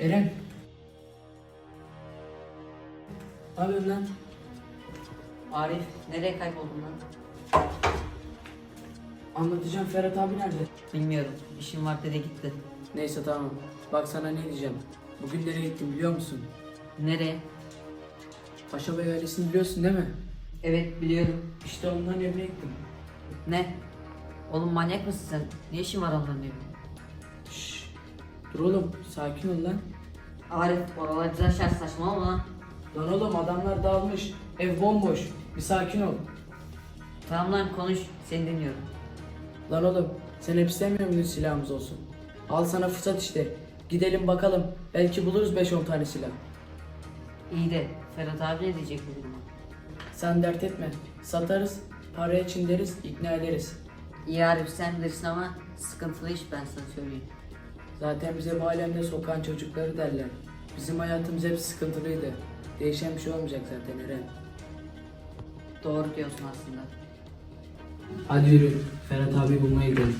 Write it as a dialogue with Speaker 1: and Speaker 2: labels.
Speaker 1: Eren. Ne yapıyorsun lan?
Speaker 2: Arif nereye kayboldun lan?
Speaker 1: Anlatacağım Ferhat abi nerede?
Speaker 2: Bilmiyorum. İşim var dedi gitti.
Speaker 1: Neyse tamam. Bak sana ne diyeceğim. Bugün nereye gittim biliyor musun?
Speaker 2: Nereye?
Speaker 1: Paşa Bey ailesini biliyorsun değil mi?
Speaker 2: Evet biliyorum.
Speaker 1: İşte onların evine gittim.
Speaker 2: Ne? Oğlum manyak mısın sen? Ne işin var onların evinde?
Speaker 1: Dur oğlum sakin ol lan.
Speaker 2: Arif oralar güzel şer saçmalama lan.
Speaker 1: Lan oğlum adamlar dağılmış. Ev bomboş. Bir sakin ol.
Speaker 2: Tamam lan konuş. Seni dinliyorum.
Speaker 1: Lan oğlum sen hep istemiyor muydun silahımız olsun? Al sana fırsat işte. Gidelim bakalım. Belki buluruz 5-10 tane silah.
Speaker 2: İyi de Ferhat abi ne diyecek bu duruma?
Speaker 1: Sen dert etme. Satarız. Para için deriz, ikna ederiz.
Speaker 2: İyi Arif sen bilirsin ama sıkıntılı iş ben sana söyleyeyim.
Speaker 1: Zaten bize bu alemde sokan çocukları derler. Bizim hayatımız hep sıkıntılıydı. Değişen bir şey olmayacak zaten Eren.
Speaker 2: Doğru diyorsun aslında.
Speaker 1: Hadi yürü. Ferhat abi bulmaya gidelim.